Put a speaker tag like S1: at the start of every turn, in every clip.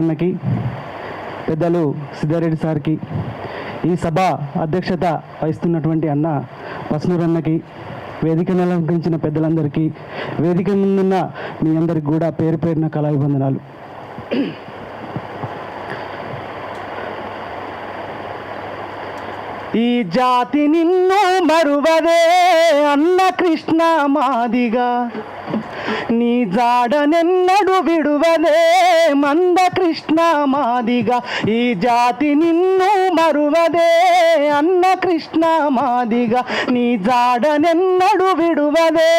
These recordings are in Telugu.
S1: అన్నకి పెద్దలు సిద్ధారెడ్డి సార్కి ఈ సభ అధ్యక్షత వహిస్తున్నటువంటి అన్న పసునూరన్నకి వేదిక అలంకరించిన పెద్దలందరికీ వేదిక ముందున్న మీ అందరికి కూడా పేరు పేరున కళాభిబంధనాలు ఈ జాతి నిన్ను మరువదే అన్న కృష్ణ మాదిగా. నీ జాడనెన్నడు విడువదే మంద కృష్ణ మాదిగా. ఈ జాతి నిన్ను మరువదే అన్న కృష్ణ మాదిగా. నీ జాడనెన్నడు విడువదే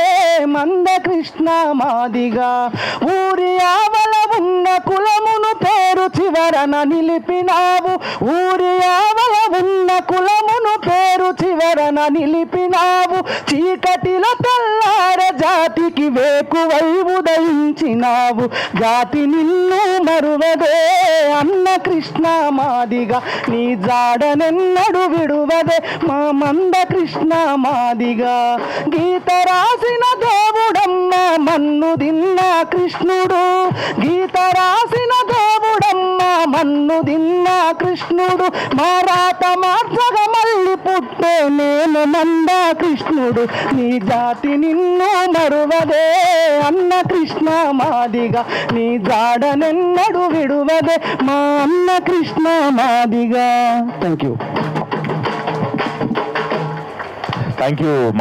S1: మంద కృష్ణ మాదిగా. ఊరి ఆవల ఉన్న కులమును పేరు చివరన నిలిపినావు. ఊరి ఆవల ఉన్న పేరు నిలిపినావు. చీకటిలో తెల్లార జాతికి వేకువై ఉదయించినావు. జాతి నిన్ను మరువదే. అన్న కృష్ణ మాదిగా నీ జాడనెన్నడు విడువదే. మా మంద కృష్ణ మాదిగా గీత రాసిన దేవుడమ్మ మన్ను దిన్న కృష్ణుడు. గీత రాసిన దేవుడమ్మ మన్ను దిన్న కృష్ణుడు. మారాత మార్చగ మళ్ళీ నేను మంద కృష్ణుడు. నీ జాతి నిన్ను మరువదే అన్న కృష్ణ మాదిగా. నీ జాడనెన్నడు విడువదే మా అన్న Krishna Madiga. Thank you
S2: thank you